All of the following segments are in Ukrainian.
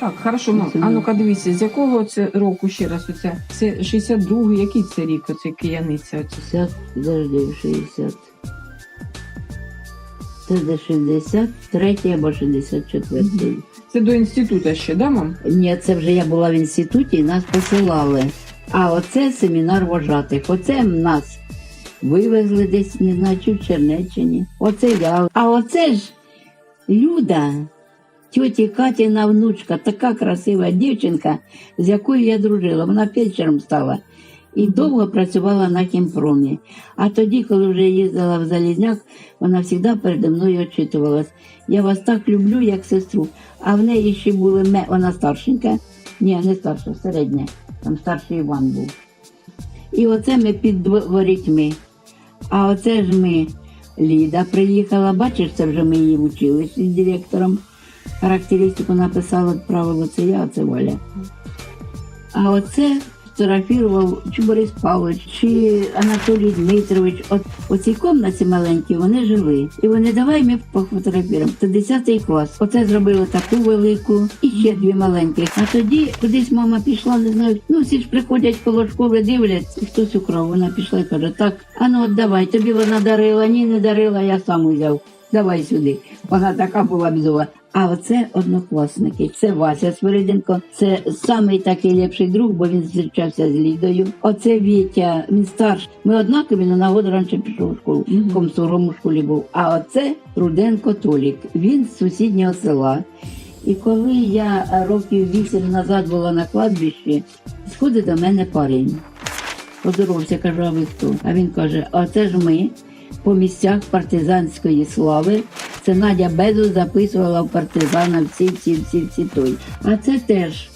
Так, хорошо, мам. А ну-ка дивіться, з якого це року ще раз оце? Це 62-й, який це рік, оце кияниця? Оце? 60, подожди, 60. Це де 63 або 64. Мгм. Це до інституту ще, да, мам? Ні, це вже я була в інституті і нас посилали. А оце семінар вожатих. Оце нас вивезли десь, не знаю, чи в Чернеччині. Оце я. А оце ж Люда, тьоті Катіна внучка, така красива дівчинка, з якою я дружила. Вона фельдшером стала. І довго працювала на хімпромі. А тоді, коли вже їздила в Залізняк, вона завжди передо мною очитувалась. Я вас так люблю, як сестру. А в неї ще були ме... вона старшенька. Ні, не старша, середня. Там старший Іван був. І оце ми під ворітьми. А оце ж ми. Ліда приїхала, бачиш, це вже ми її вчили з директором. Характеристику написала, відправила це я, а це Валя. А оце фотографував чи Борис Павлович, чи Анатолій Дмитрович. От у цій кімнаті маленькій вони жили. І вони давай ми пофотографуємо. Це 10 клас. Оце зробили таку велику і ще дві маленькі. А тоді кудись мама пішла, не знаю. Ну всі ж приходять коло школи, дивляться, і хтось украв. Вона пішла і каже: так, а ну от давай, тобі вона дарила, ні, не дарила, я сам узяв. Давай сюди. Вона така була бзова. А оце однокласники. Це Вася Свириденко. Це самий такий ліпший друг, бо він зустрічався з Лідою. Оце Вітя, він старший. Ми однакові, але на год раніше пішов у школу. В комсоргому школі був. А оце Руденко Толік. Він з сусіднього села. І коли я років вісім назад була на кладбищі, сходить до мене парень. Поздоровався, кажу, а ви хто? А він каже: а це ж ми по місцях партизанської слави. Це Надя Безу записувала в партизана всі, всі, всі, всі той. А це теж.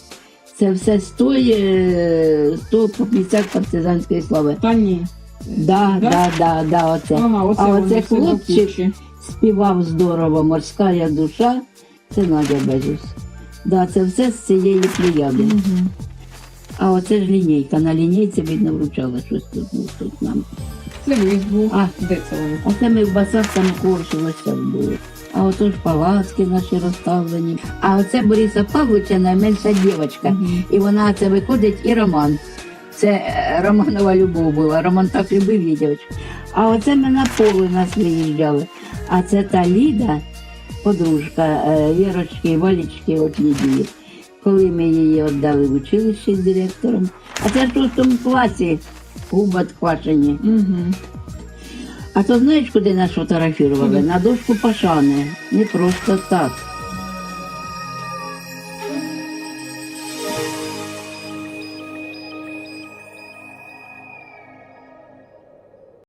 Це все стоїть сто по місцях партизанської слави. Та ні. Да, Да? да, да, да, оце. Ага, оце а оце хлопчик співав здорово, морська душа. Це Надя Безус. Да, це все з цієї плеяди. Мгм. А оце ж лінійка. На лінійці, видно, вручала щось тут, тут нам. Це вись був. А. Де це вони? Оце ми в басах там коршилися були. А ото ж палацки наші розставлені. А оце Бориса Павловича найменша дівчинка. Мгм. І вона це виходить і Роман. Це е, Романова любов була. Роман так любив її дівчинку. А оце ми на поле нас виїжджали. А це та Ліда, подружка е, Вірочки, Валічки, от Лідії. Коли ми її віддали в училище з директором. А це ж в шостому класі квашені. Мгм. А то знаєш, куди нас фотографували? На дошку пашани. Не просто так.